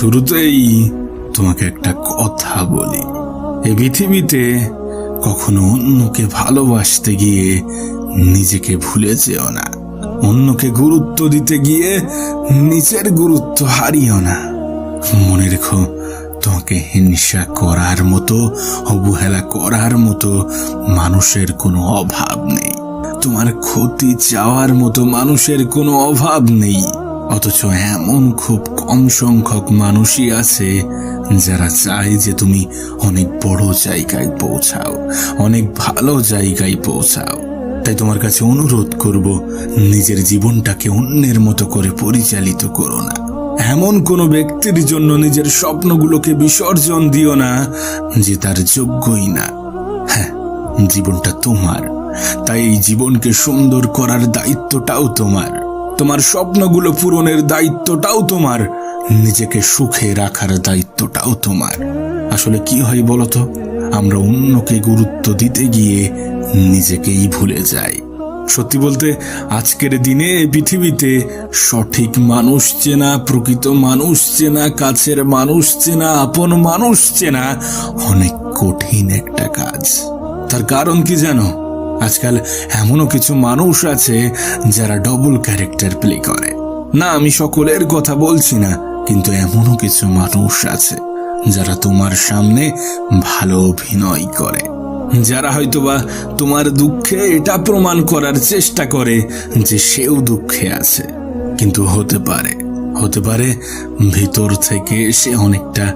শুরুতেই তোমাকে একটা কথা বলি। এ পৃথিবীতে কখনো অন্যকে ভালোবাসতে গিয়ে নিজেকে ভুলে যেও না। অন্যকে গুরুত্ব দিতে গিয়ে নিজের গুরুত্ব হারিও না। মনে রেখো, তোমাকে হিংসা করার মতো, অবহেলা করার মতো মানুষের কোনো অভাব নেই। তোমার ক্ষতি চাওয়ার মতো মানুষের কোনো অভাব নেই। অথচ এমন খুব কম সংখ্যক মানুষই আছে যারা চায় যে তুমি অনেক বড় জায়গায় পৌঁছাও, অনেক ভালো জায়গায় পৌঁছাও। তাই তোমার কাছে অনুরোধ করব, নিজের জীবনটাকে অন্যের মতো করে পরিচালিত করো না। এমন কোনো ব্যক্তির জন্য নিজের স্বপ্নগুলোকে বিসর্জন দিও না যে তার যোগ্যই না। হ্যাঁ জীবনটা তোমার, তাই এই জীবনকে সুন্দর করার দায়িত্বটাও তোমার। তোমার স্বপ্নগুলো পূরণের দায়িত্বটাও তোমার। নিজেকে সুখে রাখার দায়িত্বটাও তোমার। আসলে কি হয় বলতো? আমরা অন্যকে গুরুত্ব দিতে গিয়ে নিজেকেই ভুলে যাই। সত্যি বলতে, আজকের দিনে পৃথিবীতে সঠিক মানুষ চেনা, প্রকৃত মানুষ চেনা, কাছের মানুষ চেনা, আপন মানুষ চেনা অনেক কঠিন একটা কাজ। তার কারণ কি জানো? আজকাল এমনও কিছু মানুষ আছে যারা ডবল ক্যারেক্টার প্লে করে। না, আমি সকলের কথা বলছি না, কিন্তু এমনও কিছু মানুষ আছে যারা তোমার সামনে ভালো অভিনয় করে, যারা হয়তোবা তোমার দুঃখে এটা প্রমাণ করার চেষ্টা করে যে সেও দুঃখে আছে। কিন্তু হতে পারে হতে পারে ভিতর থেকে সে অনেকটা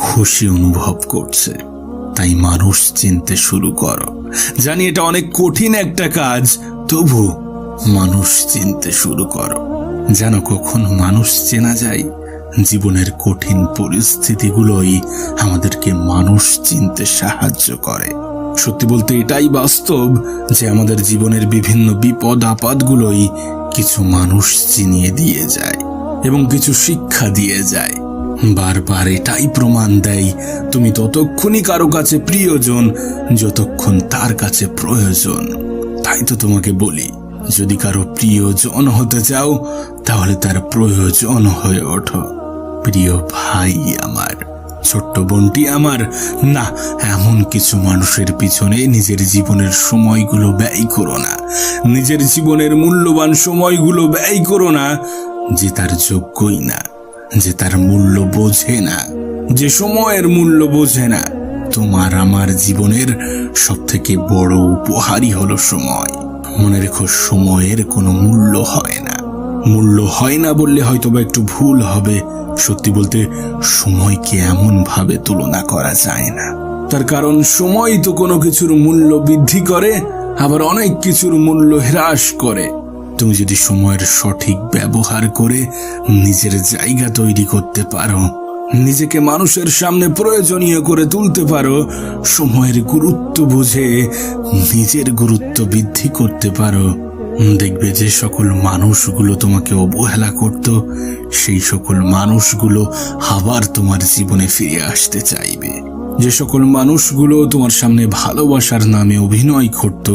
খুশি অনুভব করছে। তাই মানুষ চিনতে শুরু করো। জানি এটা অনেক কঠিন একটা কাজ, তবু মানুষ চিনতে শুরু করো। যেন কখন মানুষ চেনা যায়? জীবনের কঠিন পরিস্থিতিগুলোই আমাদেরকে মানুষ চিনতে সাহায্য করে। সত্যি বলতে এটাই বাস্তব যে আমাদের জীবনের বিভিন্ন বিপদ, আপদগুলোই কিছু মানুষ চিনিয়ে দিয়ে যায় এবং কিছু শিক্ষা দিয়ে যায়। বারবার এটাই প্রমাণ দেয়, তুমি ততক্ষণই কারও কাছে প্রিয়জন, যতক্ষণ তার কাছে প্রয়োজন। তাই তো তোমাকে বলি, যদি কারও প্রিয়জন হতে চাও, তাহলে তার প্রয়োজন হয়ে ওঠো। প্রিয় ভাই আমার, ছোট্ট বোনটি আমার, না, এমন কিছু মানুষের পিছনে নিজের জীবনের সময়গুলো ব্যয় করো না। নিজের জীবনের মূল্যবান সময়গুলো ব্যয় করো না, যে তার যোগ্যই না। যে তার মূল্য বোঝে না, যে সময়ের মূল্য বোঝে না, তোমার আমার জীবনের সব থেকে বড় উপহারই হলো সময়। মনে রেখো, সময়ের কোনো মূল্য হয় না। মূল্য হয় না বললে হয়তো বা একটু ভুল হবে। সত্যি বলতে, সময়কে এমন ভাবে তুলনা করা যায় না। তার কারণ সময় তো কোনো কিছুর মূল্য বৃদ্ধি করে, আবার অনেক কিছুর মূল্য হ্রাস করে। তুমি যদি সময়ের সঠিক ব্যবহার করে নিজের জায়গা তৈরি করতে পারো, নিজেকে মানুষের সামনে প্রয়োজনীয় করে তুলতে পারো, সময়ের গুরুত্ব বুঝে নিজের গুরুত্ব বৃদ্ধি করতে পারো, দেখবে যে সকল মানুষগুলো তোমাকে অবহেলা করত, সেই সকল মানুষগুলো আবার তোমার জীবনে ফিরে আসতে চাইবে। যে সকল মানুষগুলো তোমার সামনে ভালোবাসার নামে অভিনয় করত,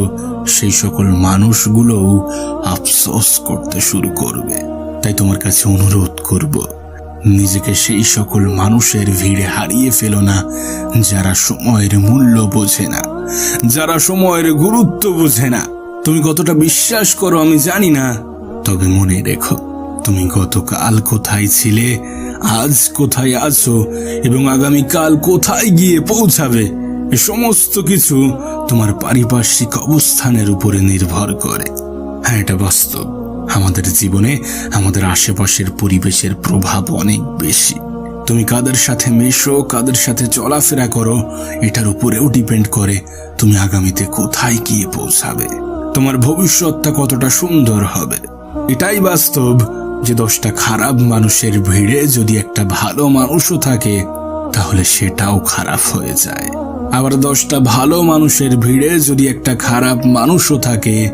সেই সকল মানুষগুলোও আফসোস করতে শুরু করবে। তাই তোমার কাছে অনুরোধ করব, নিজেকে সেই সকল মানুষের ভিড়ে হারিয়ে ফেলো না, যারা সময়ের মূল্য বোঝে না, যারা সময়ের গুরুত্ব বোঝে না। তুমি কতটা বিশ্বাস করো আমি জানি না, তবে মনে রেখো, তুমি গতকাল কোথায় ছিলে আজ কোথায় আছো এবং আগামীকাল কোথায় গিয়ে পৌঁছাবে? সমস্ত কিছু তোমার পারিপার্শ্বিক অবস্থানের উপরে নির্ভর করে। হ্যাঁ এটা বাস্তব। আমাদের জীবনে আমাদের আশেপাশের পরিবেশের প্রভাব অনেক বেশি। তুমি কাদের সাথে মেশো, কাদের সাথে চলাফেরা করো, এটার উপরেও ডিপেন্ড করে তুমি আগামীতে কোথায় গিয়ে পৌঁছাবে। তোমার ভবিষ্যৎটা কতটা সুন্দর হবে। এটাই বাস্তব যে দশটা খারাপ মানুষের ভিড়ে যদি একটা ভালো মানুষও থাকে, তাহলে সেটাও খারাপ হয়ে যায়। আবার দশটা ভালো মানুষের ভিড়ে যদি একটা খারাপ মানুষও থাকে,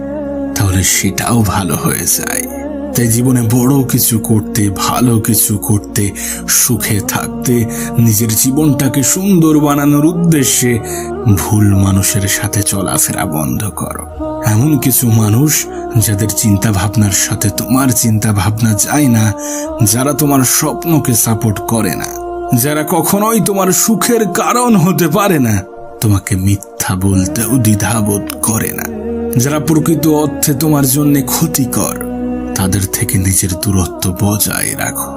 তাহলে সেটাও ভালো হয়ে যায়। তাই জীবনে বড় কিছু করতে, ভালো কিছু করতে, সুখে থাকতে, নিজের জীবনটাকে সুন্দর বানানোর উদ্দেশ্যে ভুল মানুষের সাথে চলাফেরা বন্ধ করো। এমন কিছু মানুষ যাদের চিন্তা ভাবনার সাথে তোমার চিন্তা ভাবনা যায় না, যারা তোমার স্বপ্নকে সাপোর্ট করে না, যারা কখনোই তোমার সুখের কারণ হতে পারে না, তোমাকে মিথ্যা বলতেও দ্বিধাবোধ করে না। যারা প্রকৃত অর্থে তোমার জন্য ক্ষতিকর, তাদের থেকে নিজের দূরত্ব বজায় রাখো।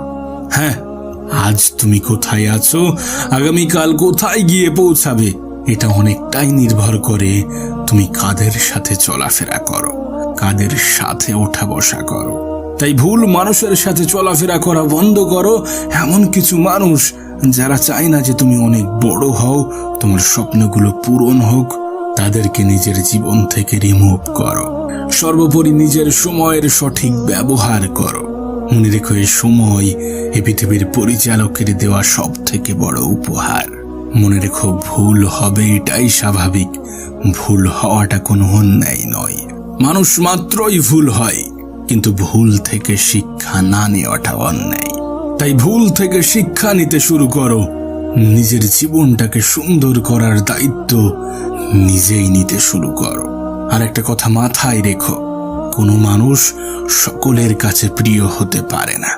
হ্যাঁ আজ তুমি কোথায় আছো? আগামীকাল কোথায় গিয়ে পৌঁছাবে? এটা অনেকটাই নির্ভর করে তুমি কাদের সাথে চলাফেরা করো, কাদের সাথে ওঠা বসা করো। তাই ভুল মানুষের সাথে চলাফেরা করা বন্ধ করো, এমন কিছু মানুষ যারা চায় না যে তুমি অনেক বড় হও, তোমার স্বপ্নগুলো পূরণ হোক, তাদেরকে নিজের জীবন থেকে রিমুভ করো। সর্বোপরি নিজের সময়ের সঠিক ব্যবহার করো। মনে রেখো, এই সময় এ পৃথিবীর পরিচালকের দেওয়া সব থেকে বড় উপহার। মনে রেখো, ভুল হবে এটাই স্বাভাবিক। ভুল হওয়াটা কোনো অন্যায় নয়। মানুষ মাত্রই ভুল হয়, কিন্তু ভুল থেকে শিক্ষা না নেওয়াটা অন্যায়। তাই ভুল থেকে শিক্ষা নিতে শুরু করো। নিজের জীবনটাকে সুন্দর করার দায়িত্ব নিজেই নিতে শুরু করো। আর একটা কথা মাথায় রেখো, কোনো মানুষ সকলের কাছে প্রিয় হতে পারে না।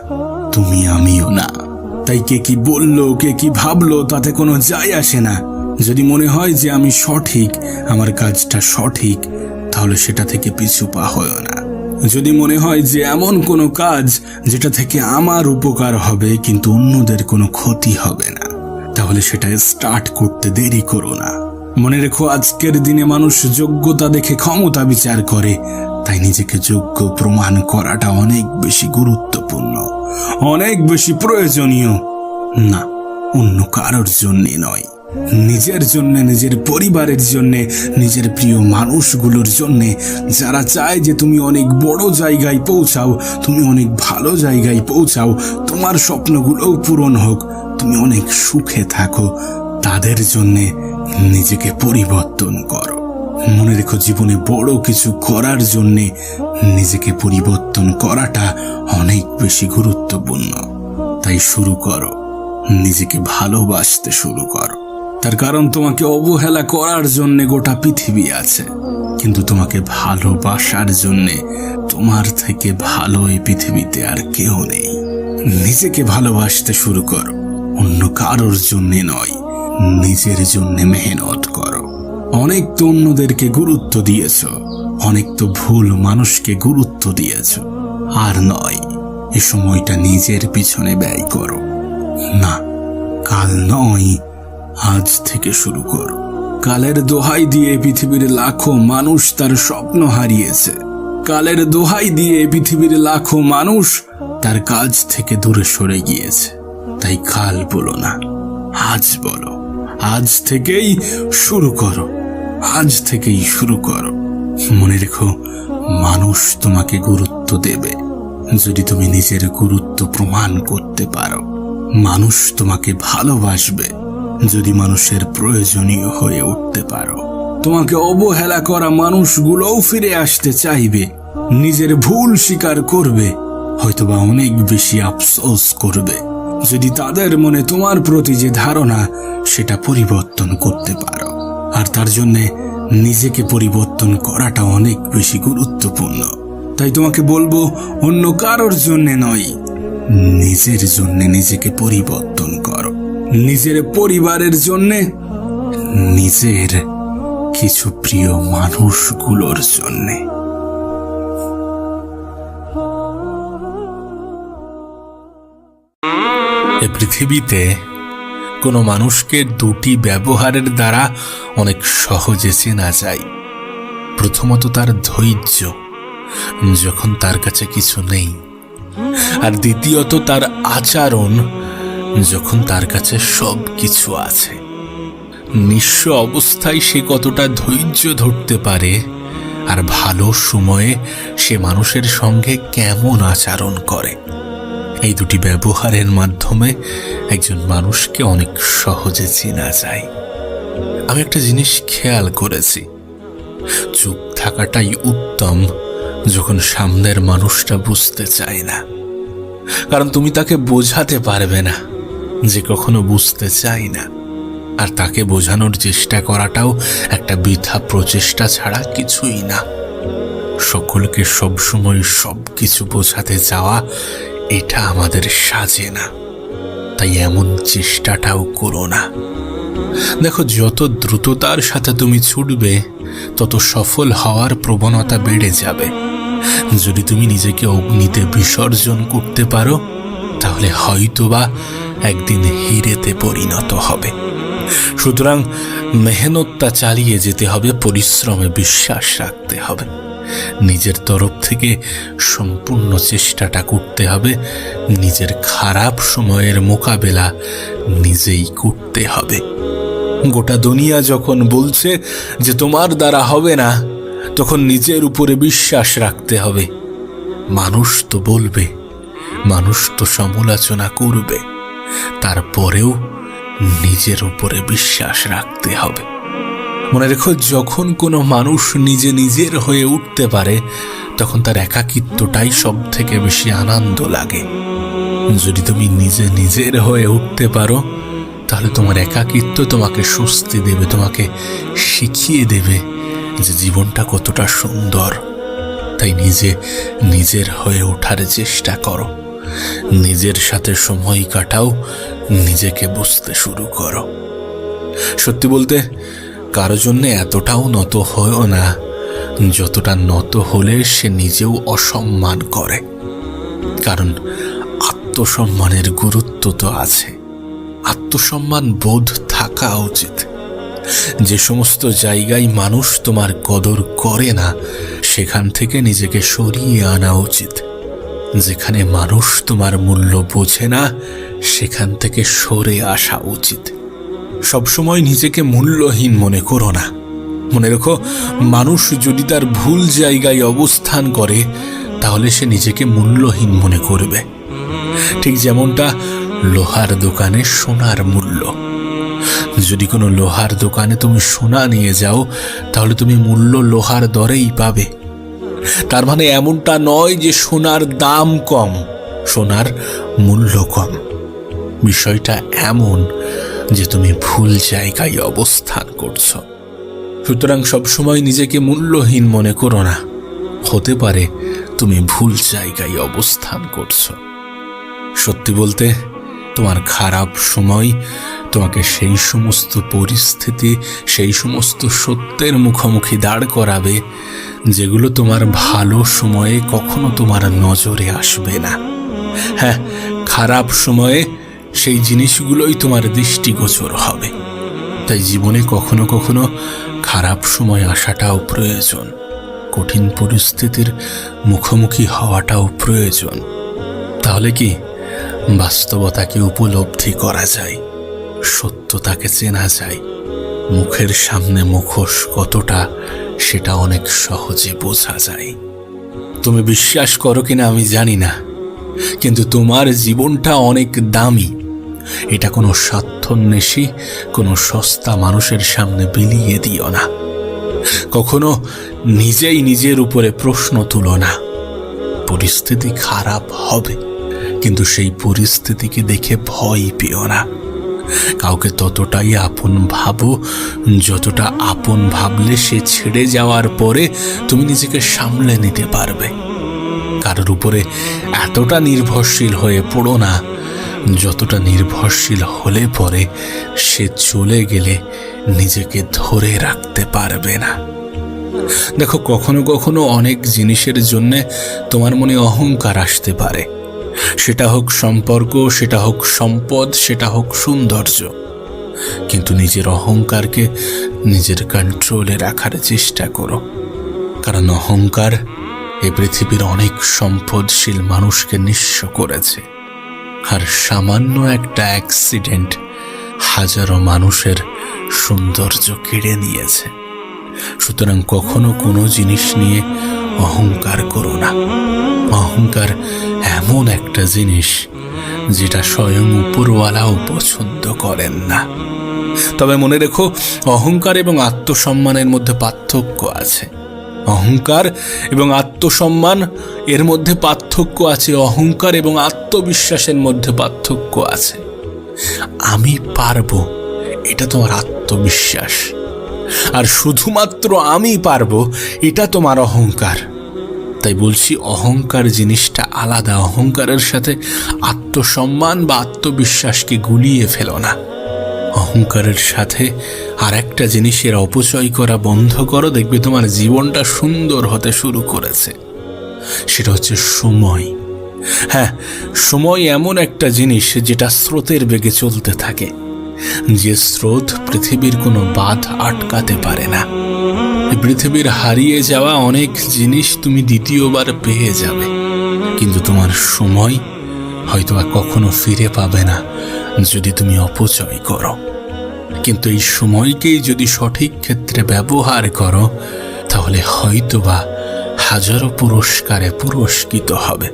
তুমি আমিও না। তাই কে কি বলল, কে কি ভাবলো, তাতে কোনো যায় আসে না। যদি মনে হয় যে আমি সঠিক, আমার কাজটা সঠিক, তাহলে সেটা থেকে পিছু পা হয় না। যদি মনে হয় যে এমন কোনো কাজ যেটা থেকে আমার উপকার হবে, কিন্তু অন্যদের কোনো ক্ষতি হবে না, তাহলে সেটা স্টার্ট করতে দেরি করো না। মনে রেখো, আজকের দিনে মানুষ যোগ্যতা দেখে ক্ষমতা বিচার করে। তাই নিজেকে যোগ্য প্রমাণ করাটা অনেক বেশি গুরুত্বপূর্ণ, অনেক বেশি প্রয়োজনীয়। না, অন্য কারোর জন্যে নয়। নিজের জন্য, নিজের পরিবারের জন্য, নিজের প্রিয় মানুষগুলোর জন্য। যারা চায় যে তুমি অনেক বড় জায়গায় পৌঁছাও, তুমি অনেক ভালো জায়গায় পৌঁছাও, তোমার স্বপ্নগুলোও পূরণ হোক, তুমি অনেক সুখে থাকো। তাদের জন্যে নিজেকে পরিবর্তন করো। মনে রেখো জীবনে বড় কিছু করার জন্যে নিজেকে পরিবর্তন করাটা অনেক বেশি গুরুত্বপূর্ণ। তাই শুরু করো। নিজেকে ভালোবাসতে শুরু করো। তার কারণ তোমাকে অবহেলা করার জন্যে গোটা পৃথিবী আছে। কিন্তু তোমাকে ভালোবাসার জন্যে তোমার থেকে ভালো এই পৃথিবীতে আর কেউ নেই। নিজেকে ভালোবাসতে শুরু করো। অন্য কারোর জন্যে নয়, নিজের জন্যে মেহনত করো। অনেক তো অন্যদেরকে গুরুত্ব দিয়েছ, অনেক তো ভুল মানুষকে গুরুত্ব দিয়েছ। আর নয়, এ সময়টা নিজের পিছনে ব্যয় করো। না, কাল নয়, আজ থেকে শুরু করো। কালের দোহাই দিয়ে পৃথিবীর লাখো মানুষ তার স্বপ্ন হারিয়েছে। কালের দোহাই দিয়ে পৃথিবীর লাখো মানুষ তার কাজ থেকে দূরে সরে গিয়েছে। তাই কাল বলো না, আজ বলো, আজ থেকেই শুরু করো, আজ থেকেই শুরু করো। মনে রেখো, মানুষ তোমাকে গুরুত্ব দেবে, যদি তুমি নিজের গুরুত্ব প্রমাণ করতে পারো। মানুষ তোমাকে ভালোবাসবে, যদি মানুষের প্রয়োজনীয় হয়ে উঠতে পারো। তোমাকে অবহেলা করা মানুষগুলোও ফিরে আসতে চাইবে, নিজের ভুল স্বীকার করবে, হয়তোবা অনেক বেশি আফসোস করবে। যদি তাদের মনে তোমার প্রতি যে ধারণা, সেটা পরিবর্তন করতে পারো। আর তার জন্যে নিজেকে পরিবর্তন করাটা অনেক বেশি গুরুত্বপূর্ণ। তাই তোমাকে বলব, অন্য কারোর জন্যে নয়, নিজের জন্য নিজেকে পরিবর্তন করো। নিজের পরিবারের জন্য নিজের কিছু প্রিয় মানুষগুলোর জন্যে। এ পৃথিবীতে কোনো মানুষকে দুটি ব্যবহারের দ্বারা অনেক সহজে চেনা যায়। প্রথমত তার ধৈর্য, যখন তার কাছে কিছু নেই। আর দ্বিতীয়ত তার আচরণ, যখন তার কাছে সব কিছু আছে। নিঃস্ব অবস্থায় সে কতটা ধৈর্য ধরতে পারে আর ভালো সময়ে সে মানুষের সঙ্গে কেমন আচরণ করে। এই দুটি ব্যবহারের মাধ্যমে একজন মানুষকে অনেক সহজে চেনা যায়। আমি একটা জিনিস খেয়াল করেছি। চুপ থাকাটাই উত্তম যখন সামনের মানুষটা বুঝতে চায় না। কারণ তুমি তাকে বোঝাতে পারবে না যে কখনো বুঝতে চাই না। আর তাকে বোঝানোর চেষ্টা করাটাও একটা বৃথা প্রচেষ্টা ছাড়া কিছুই না। সকলকে সবসময় সব কিছু বোঝাতে যাওয়া এটা আমাদের সাজে না। তাই এমন চেষ্টাটাও করো না। দেখো, যত দ্রুততার সাথে তুমি ছুটবে, তত সফল হওয়ার প্রবণতা বেড়ে যাবে। যদি তুমি নিজেকে অগ্নিতে বিসর্জন করতে পারো, তাহলে হয়তোবা একদিন হিরেতে পরিণত হবে। সুতরাং মেহনতটা চালিয়ে যেতে হবে, পরিশ্রমে বিশ্বাস রাখতে হবে। নিজের তরফ থেকে সম্পূর্ণ চেষ্টাটা করতে হবে। নিজের খারাপ সময়ের মোকাবেলা নিজেই করতে হবে। গোটা দুনিয়া যখন বলছে যে তোমার দ্বারা হবে না, তখন নিজের উপরে বিশ্বাস রাখতে হবে। মানুষ তো বলবে, মানুষ তো সমালোচনা করবে। তারপরেও নিজের উপরে বিশ্বাস রাখতে হবে। মনে রেখো, যখন কোনো মানুষ নিজে নিজের হয়ে উঠতে পারে, তখন তার একাকিত্বটাই সব থেকে বেশি আনন্দ লাগে। যদি তুমি নিজে নিজের হয়ে উঠতে পারো, তাহলে তোমার একাকিত্ব তোমাকে স্বস্তি দেবে, তোমাকে শিখিয়ে দেবে যে জীবনটা কতটা সুন্দর। তাই নিজে নিজের হয়ে ওঠার চেষ্টা করো। নিজের সাথে সময় কাটাও, নিজেকে বুঝতে শুরু করো। সত্যি বলতে কারও জন্য এতটাও নত হয়েও না, যতটা নত হলে সে নিজেও অসম্মান করে। কারণ আত্মসম্মানের গুরুত্ব তো আছে। আত্মসম্মান বোধ থাকা উচিত। যে সমস্ত জায়গায় মানুষ তোমার কদর করে না, সেখান থেকে নিজেকে সরিয়ে আনা উচিত। যেখানে মানুষ তোমার মূল্য বোঝে না, সেখান থেকে সরে আসা উচিত। সবসময় নিজেকে মূল্যহীন মনে করো না। মনে রেখো, মানুষ যদি তার ভুল জায়গায় অবস্থান করে, তাহলে সে নিজেকে মূল্যহীন মনে করবে। ঠিক যেমনটা লোহার দোকানে সোনার মূল্য। যদি কোনো লোহার দোকানে তুমি সোনা নিয়ে যাও, তাহলে তুমি মূল্য লোহার দরেই পাবে। তার মানে এমনটা নয় যে সোনার দাম কম, সোনার মূল্য কম। বিষয়টা এমন যে তুমি ভুল জায়গায় অবস্থান করছ। সুতরাং সবসময় নিজেকে মূল্যহীন মনে করো না। হতে পারে তুমি ভুল জায়গায় অবস্থান করছ। সত্যি বলতে, তোমার খারাপ সময়, তোমাকে সেই সমস্ত পরিস্থিতি, সেই সমস্ত সত্যের মুখোমুখি দাঁড় করাবে, যেগুলো তোমার ভালো সময়ে কখনো তোমার নজরে আসবে না। হ্যাঁ খারাপ সময়ে সেই জিনিসগুলোই তোমার দৃষ্টিগোচর হবে। তাই জীবনে কখনো কখনো খারাপ সময় আসাটাও প্রয়োজন। কঠিন পরিস্থিতির মুখোমুখি হওয়াটাও প্রয়োজন। তাহলে কি বাস্তবতাকে উপলব্ধি করা যায়? সত্যতাকে চেনা যায়? মুখের সামনে মুখোশ কতটা সেটা অনেক সহজে বোঝা যায়। তুমি বিশ্বাস করো কিনা আমি জানি না। কিন্তু তোমার জীবনটা অনেক দামি। এটা কোনো স্বার্থন্বেষী, কোনো সস্তা মানুষের সামনে বিলিয়ে দিও না। কখনো নিজেই নিজের উপরে প্রশ্ন তুলো না। পরিস্থিতি খারাপ হবে, কিন্তু সেই পরিস্থিতিকে দেখে ভয় পেও না। কাউকে ততটাই আপন ভাবো, যতটা আপন ভাবলে সে ছেড়ে যাওয়ার পরে তুমি নিজেকে সামলে নিতে পারবে। কারোর উপরে এতটা নির্ভরশীল হয়ে পড়ো না। যতটা নির্ভরশীল হলে পরে সে চলে গেলে নিজেকে ধরে রাখতে পারবে না। দেখো, কখনো কখনো অনেক জিনিসের জন্য তোমার মনে অহংকার আসতে পারে। সেটা হোক সম্পর্ক, সেটা হোক সম্পদ, সেটা হোক সৌন্দর্য। কিন্তু নিজের অহংকারকে নিজের কন্ট্রোলে রাখার চেষ্টা করো। কারণ অহংকার এ পৃথিবীর অনেক সম্পদশীল মানুষকে নিঃস্ব করেছে। আর সামান্য একটা অ্যাক্সিডেন্ট হাজারো মানুষের সৌন্দর্য কেড়ে নিয়েছে। সুতরাং কখনো কোনো জিনিস নিয়ে অহংকার করো না। অহংকার এমন একটা জিনিস যেটা স্বয়ং উপরওয়ালাও পছন্দ করেন না। তবে মনে রেখো, অহংকার এবং আত্মসম্মানের মধ্যে পার্থক্য আছে। অহংকার এবং আত্মসম্মান, এর মধ্যে পার্থক্য আছে। অহংকার এবং আত্মবিশ্বাসের মধ্যে পার্থক্য আছে। আমি পারব, এটা তোমার আত্মবিশ্বাস। আর শুধুমাত্র আমি পারব, এটা তোমার অহংকার। তাই বলছি, অহংকার জিনিসটা আলাদা। অহংকারের সাথে আত্মসম্মান বা আত্মবিশ্বাসকে গুলিয়ে ফেলো না। অহংকারের সাথে আর একটা জিনিসের অপচয় করা বন্ধ করো, দেখবে তোমার জীবনটা সুন্দর হতে শুরু করেছে। সেটা হচ্ছে সময়। হ্যাঁ সময় এমন একটা জিনিস যেটা স্রোতের বেগে চলতে থাকে। যে স্রোত পৃথিবীর কোনো বাধ আটকাতে পারে না। পৃথিবীর হারিয়ে যাওয়া অনেক জিনিস তুমি দ্বিতীয়বার পেয়ে যাবে। কিন্তু তোমার সময় হয়তো আর কখনো ফিরে পাবে না। যদি তুমি অপচয় করো। কিন্তু এই সময়কেই যদি সঠিক ক্ষেত্রে ব্যবহার করো, তাহলে হয়তোবা হাজারো পুরস্কারে পুরস্কৃত হবে।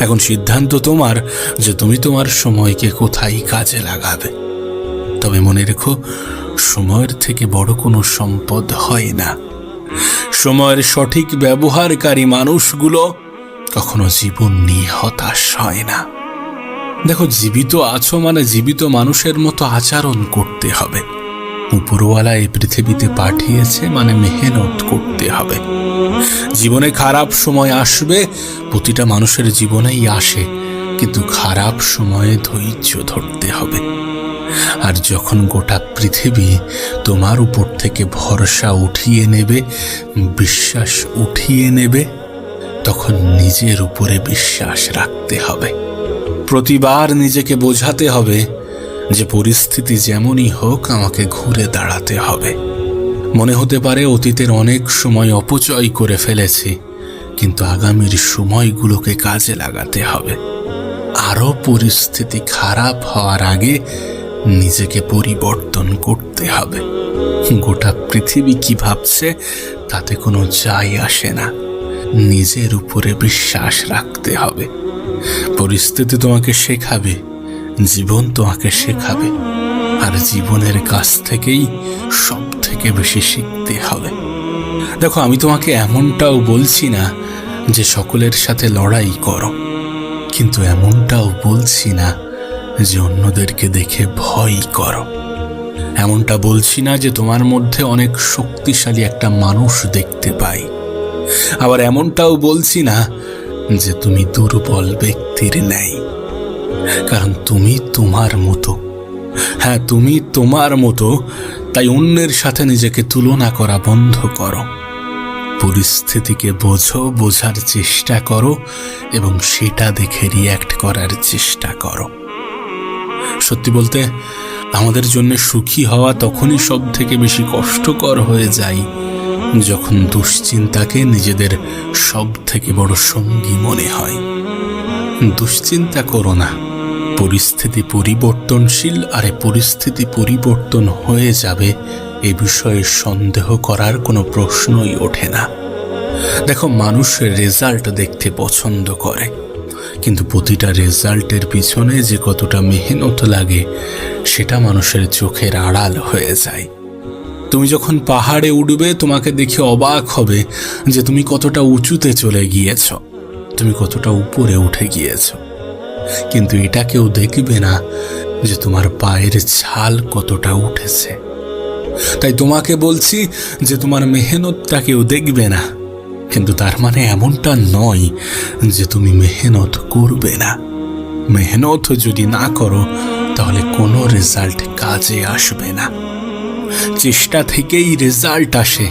এখন সিদ্ধান্ত তোমার যে তুমি তোমার সময়কে কোথায় কাজে লাগাবে। তবে মনে রেখো, সময়ের থেকে বড় কোনো সম্পদ হয় না। সময়ের সঠিক ব্যবহারকারী মানুষগুলো কখনো জীবন নিয়ে হতাশ হয় না। দেখো, জীবিত আছো মানে জীবিত মানুষের মতো আচরণ করতে হবে। উপরওয়ালা এই পৃথিবীতে পাঠিয়েছে মানে মেহনত করতে হবে। জীবনে খারাপ সময় আসবে, প্রতিটা মানুষের জীবনেই আসে, কিন্তু খারাপ সময়ে ধৈর্য ধরতে হবে। আর যখন গোটা পৃথিবী তোমার উপর থেকে ভরসা উঠিয়ে নেবে, বিশ্বাস উঠিয়ে নেবে, তখন নিজের উপরে বিশ্বাস রাখতে হবে। প্রতিবার নিজেকে বোঝাতে হবে যে পরিস্থিতি যেমনই হোক আমাকে ঘুরে দাঁড়াতে হবে। মনে হতে পারে অতীতের অনেক সময় অপচয় করে ফেলেছি, কিন্তু আগামীর সময়গুলোকে কাজে লাগাতে হবে। আরও পরিস্থিতি খারাপ হওয়ার আগে নিজেকে পরিবর্তন করতে হবে। গোটা পৃথিবী কি ভাবছে তাতে কোনো যাই আসে না। নিজের উপরে বিশ্বাস রাখতে হবে। পরিস্থিতি তোমাকে শেখাবে, জীবন তোমাকে শেখাবে, আর জীবনের কাছ থেকেই সব থেকে বেশি শিখতে হবে। দেখো, আমি তোমাকে এমনটাও বলছি না যে সকলের সাথে লড়াই করো, কিন্তু এমনটাও বলছি না যে অন্যদেরকে দেখে ভয় করো। এমনটা বলছি না যে তোমার মধ্যে অনেক শক্তিশালী একটা মানুষ দেখতে পাই। আবার এমনটাও বলছি না যে তুমি দুর্বল ব্যক্তির ন্যায়। কারণ তুমি তোমার মতো। হ্যাঁ তুমি তোমার মতো। তাই অন্যের সাথে নিজেকে তুলনা করা বন্ধ করো। পরিস্থিতিকে বোঝো, বোঝার চেষ্টা করো এবং সেটা দেখে রিয়্যাক্ট করার চেষ্টা করো। সত্যি বলতে, আমাদের জন্য সুখী হওয়া তখনই সব থেকে বেশি কষ্টকর হয়ে যায়। যখন দুশ্চিন্তাকে নিজেদের সব থেকে বড় সঙ্গী মনে হয়, দুশ্চিন্তা করো না। পরিস্থিতি পরিবর্তনশীল আর পরিস্থিতি পরিবর্তন হয়ে যাবে এ বিষয়ে সন্দেহ করার কোনো প্রশ্নই ওঠে না। দেখো, মানুষ রেজাল্ট দেখতে পছন্দ করে, কিন্তু প্রতিটা রেজাল্টের পিছনে যে কতটা মেহনত লাগে, সেটা মানুষের চোখের আড়াল হয়ে যায়। তুমি যখন পাহাড়ে উঠবে তোমাকে দেখে অবাক হবে যে তুমি কতটা উঁচুতে চলে গিয়েছ। তুমি কতটা উপরে উঠে গিয়েছ। কিন্তু এটা কেউ দেখবে না যে তোমার পায়ের ছাল কতটা উঠেছে। তাই তোমাকে বলছি যে তোমার মেহনতটা কেউ দেখবে না। কিন্তু তার মানে এমনটা নয় যে তুমি মেহনত করবে না। মেহনত যদি না করো, তাহলে কোনো রেজাল্ট কাজে আসবে না। চেষ্টা থেকেই রেজাল্ট আসে।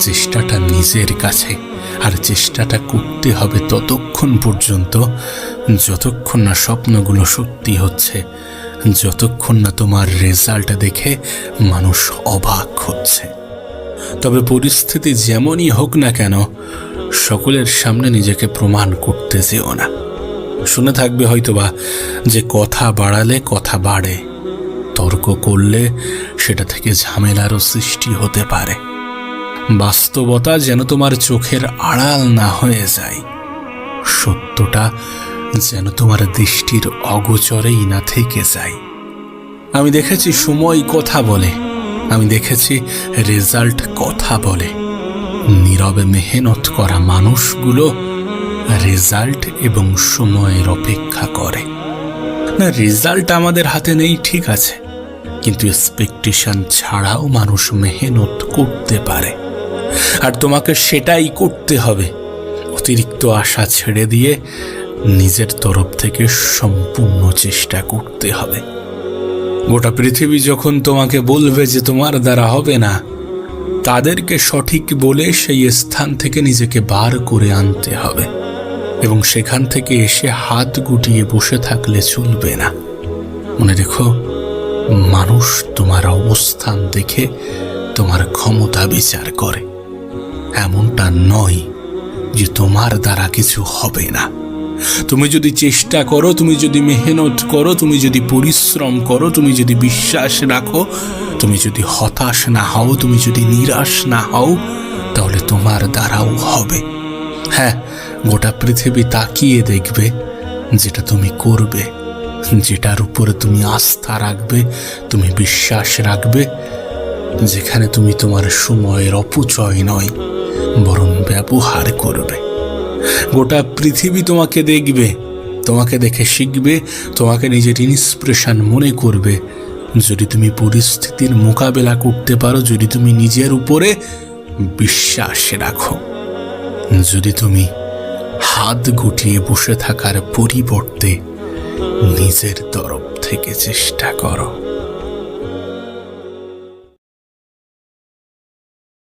চেষ্টাটা নিজের কাছে। আর চেষ্টাটা করতে হবে ততক্ষণ পর্যন্ত, যতক্ষণ না স্বপ্নগুলো সত্যি হচ্ছে, যতক্ষণ না তোমার রেজাল্ট দেখে মানুষ অবাক হচ্ছে। তবে পরিস্থিতি যেমনই হোক না কেন, সকলের সামনে নিজেকে প্রমাণ করতে যেও না। শুনে থাকবে হয়তোবা যে কথা বাড়ালে কথা বাড়ে। তর্ক করলে সেটা থেকে ঝামেলারও সৃষ্টি হতে পারে। বাস্তবতা যেন তোমার চোখের আড়াল না হয়ে যায়। সত্যটা যেন তোমার দৃষ্টির অগোচরেই না থেকে যায়। আমি দেখেছি সময় কথা বলে, আমি দেখেছি রেজাল্ট কথা বলে। নীরবে মেহনত করা মানুষগুলো রেজাল্ট এবং সময়ের অপেক্ষা করে। না, রেজাল্ট আমাদের হাতে নেই, ঠিক আছে। কিন্তু এক্সপেকটেশন ছাড়াও মানুষ মেহনত করতে পারে। আর তোমাকে সেটাই করতে হবে। অতিরিক্ত আশা ছেড়ে দিয়ে নিজের তরফ থেকে সম্পূর্ণ চেষ্টা করতে হবে। গোটা পৃথিবী যখন তোমাকে বলবে যে তোমার দ্বারা হবে না, তাদেরকে সঠিক বলে সেই স্থান থেকে নিজেকে বার করে আনতে হবে। এবং সেখান থেকে এসে হাত গুটিয়ে বসে থাকলে চলবে না। মনে রেখো মানুষ তোমার অবস্থান দেখে তোমার ক্ষমতা বিচার করে। এমনটা নয় যে তোমার দ্বারা কিছু হবে না। তুমি যদি চেষ্টা করো, তুমি যদি মেহনত করো, তুমি যদি পরিশ্রম করো, তুমি যদি বিশ্বাস রাখো, তুমি যদি হতাশ না হও, তুমি যদি নিরাশ না হও, তাহলে তোমার দ্বারাও হবে। হ্যাঁ গোটা পৃথিবী তাকিয়ে দেখবে যেটা তুমি করবে। যেটার উপরে তুমি আস্থা রাখবে, তুমি বিশ্বাস রাখবে, যেখানে তুমি তোমার সময়ের অপচয় নয়, বরং ব্যবহার করবে। গোটা পৃথিবী তোমাকে দেখবে, তোমাকে দেখে শিখবে, তোমাকে নিজের ইন্সপিরেশন মনে করবে। যদি তুমি পরিস্থিতির মোকাবেলা করতে পারো, যদি তুমি নিজের উপরে বিশ্বাস রাখো, যদি তুমি হাত গুটিয়ে বসে থাকার পরিবর্তে নিজের তরফ থেকে চেষ্টা করো।